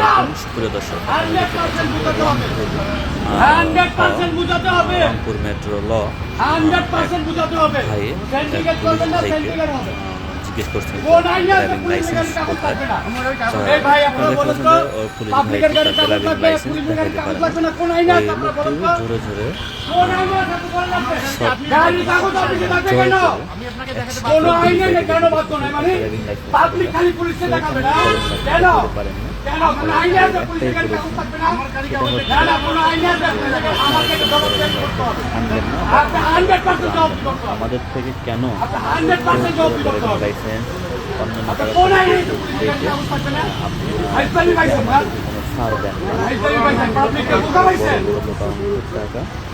আলাইকুম সুপ্রিয় দর্শক রংপুর মেট্রো ল। ভাই জিজ্ঞেস করছেন ড্রাইভিং লাইসেন্স কোথায়? আমাদের থেকে কেন লাইসেন্স অন্যান্য দেন টাকা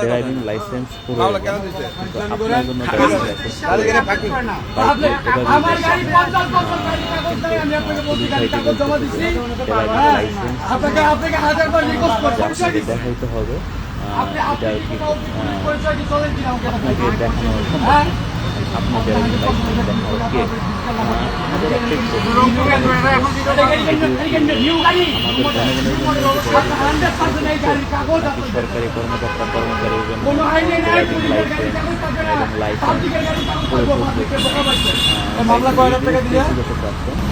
ড্রাইভিং লাইসেন্স দেখাইতে হবে এটা আর কি আপনাকে দেখানো। আপনাদের লাইফকে সরকারি কর্মকর্তা কর্মচারী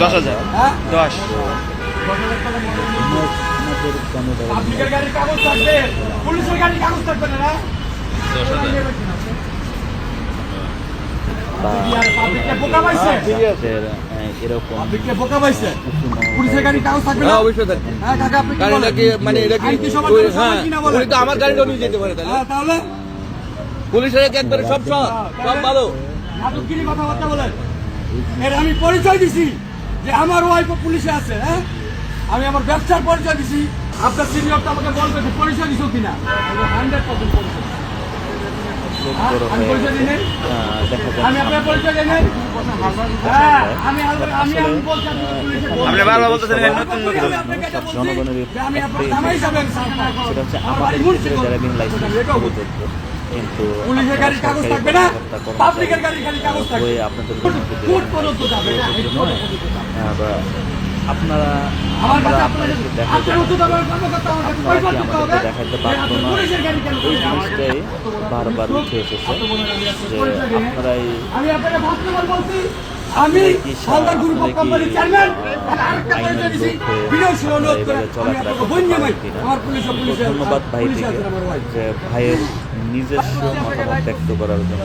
দশ হাজার। দশ। আপনাদের গাড়ির কাগজ থাকবে পুলিশের গাড়ির কাগজ থাকবে না হ্যাঁ, হ্যাঁ, আমি পরিচয় দিছি যে আমার ওয়াইফ পুলিশে আছে হ্যাঁ? আমি আমার ব্যবসার পরিচয় দিছি। আপনার সিনিয়র আমাকে বলবে পরিচয় দিছো কিনা? হান্ড্রেড পার্সেন্ট পরিচয় জনগণের সেটা হচ্ছে আমাদের যারা বিন লাইসেন্স কিন্তু আপনারা আপনারা দেখাইতে পারব না? এটাই বারবার উঠে এসেছে যে আপনারাই ধন্যবাদ ভাইকে যে ভাইয়ের নিজস্ব মতামত ব্যক্ত করার জন্য